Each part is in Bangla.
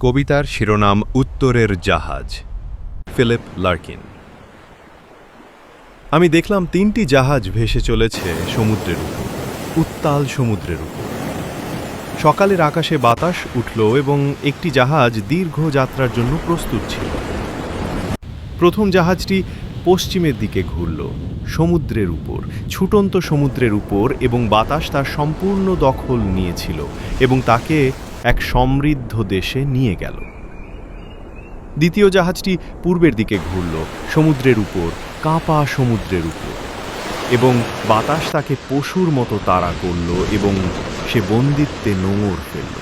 কবিতার শিরোনাম উত্তরের জাহাজ। Philip Larkin. আমি দেখলাম তিনটি জাহাজ ভেসে চলেছে সমুদ্রের উপর, উত্তাল সমুদ্রের উপর। সকালের আকাশে বাতাস উঠল এবং একটি জাহাজ দীর্ঘ যাত্রার জন্য প্রস্তুত ছিল। প্রথম জাহাজটি পশ্চিমের দিকে ঘুরল, সমুদ্রের উপর, ছুটন্ত সমুদ্রের উপর এবং বাতাস তার সম্পূর্ণ দখল নিয়েছিল এবং তাকে এক সমৃদ্ধ দেশে নিয়ে গেল। দ্বিতীয় জাহাজটি পূর্বের দিকে ঘুরল, সমুদ্রের উপর, কাঁপা সমুদ্রের উপর। এবং বাতাস তাকে পশুর মতো তাড়া করল এবং সে বন্দিত্বে নোঙর ফেলল।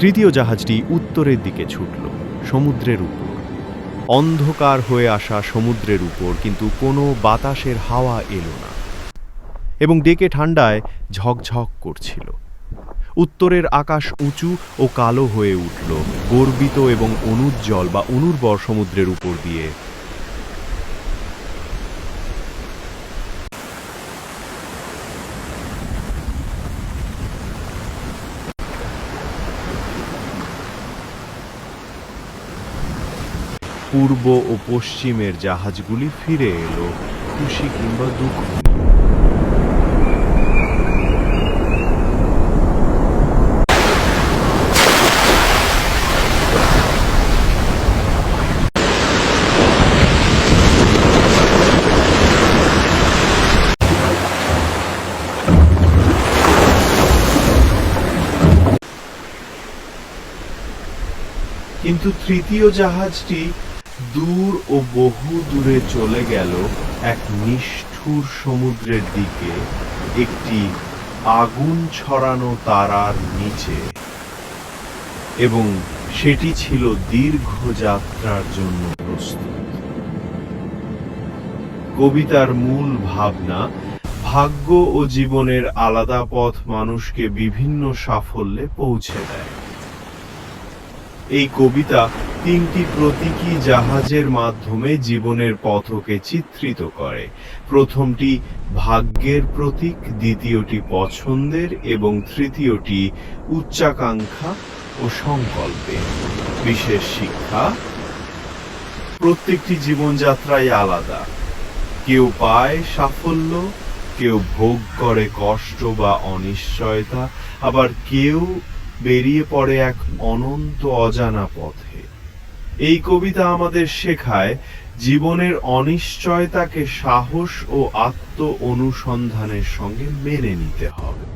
তৃতীয় জাহাজটি উত্তরের দিকে ছুটল, সমুদ্রের উপর। অন্ধকার হয়ে আসা সমুদ্রের উপর, কিন্তু কোনো বাতাসের হাওয়া এলো না। এবং ডেকে ঠান্ডায় ঝকঝক করছিল। উত্তরের আকাশ উঁচু ও কালো হয়ে উঠল, গর্বিত এবং অনুজ্জ্বল বা অনুর্বর সমুদ্রের উপর দিয়ে পূর্ব ও পশ্চিমের জাহাজগুলি ফিরে এলো খুশি কিংবা দুঃখ। কিন্তু তৃতীয় জাহাজটি দূর ও বহু দূরে চলে গেল এক নিষ্ঠুর সমুদ্রের দিকে, একটি আগুন ছড়ানো তারার নিচে। এবং সেটি ছিল দীর্ঘ যাত্রার জন্য প্রস্তুত। কবিতার মূল ভাবনা, ভাগ্য ও জীবনের আলাদা পথ মানুষকে বিভিন্ন সাফল্যে পৌঁছে দেয়। এই কবিতা তিনটি প্রতীকী জাহাজের মাধ্যমে জীবনের পথকে চিত্রিত করে। প্রথমটি ভাগ্যের প্রতীক, দ্বিতীয়টি পছন্দের এবং তৃতীয়টি উচ্চাকাঙ্ক্ষা ও সংকল্পে। বিশেষ শিক্ষা, প্রত্যেকটি জীবনযাত্রাই আলাদা। কেউ পায় সাফল্য, কেউ ভোগ করে কষ্ট বা অনিশ্চয়তা, আবার কেউ বেরিয়ে পড়ে এক অনন্ত অজানা পথে। এই কবিতা আমাদের শেখায় জীবনের অনিশ্চয়তাকে সাহস ও আত্ম অনুসন্ধানের সঙ্গে মেনে নিতে হবে।